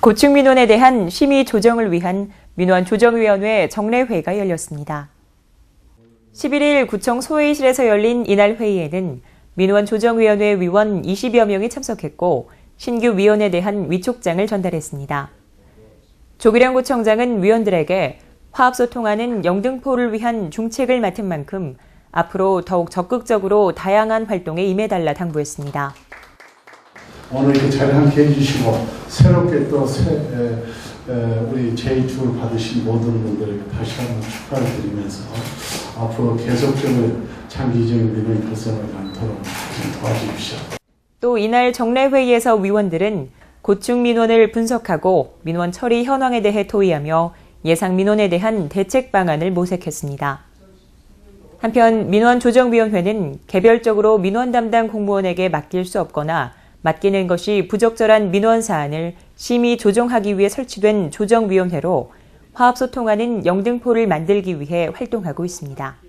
고층 민원에 대한 심의 조정을 위한 민원 조정위원회 정례회가 열렸습니다. 11일 구청 소회의실에서 열린 이날 회의에는 민원 조정위원회 위원 20여 명이 참석했고 신규 위원에 대한 위촉장을 전달했습니다. 조기령 구청장은 위원들에게 화합소통하는 영등포를 위한 중책을 맡은 만큼 앞으로 더욱 적극적으로 다양한 활동에 임해달라 당부했습니다. 오늘 이렇게 자리 함께 해주시고 새롭게 또 새, 에, 에, 우리 제2축을 받으신 모든 분들에게 다시 한번 축하를 드리면서 앞으로 계속적으로 장기적인 민원이 발생하지 않도록 좀 도와주십시오. 또 이날 정례회의에서 위원들은 고충 민원을 분석하고 민원 처리 현황에 대해 토의하며 예상 민원에 대한 대책 방안을 모색했습니다. 한편 민원조정위원회는 개별적으로 민원 담당 공무원에게 맡길 수 없거나 맡기는 것이 부적절한 민원 사안을 심의 조정하기 위해 설치된 조정위원회로 화합소통하는 영등포를 만들기 위해 활동하고 있습니다.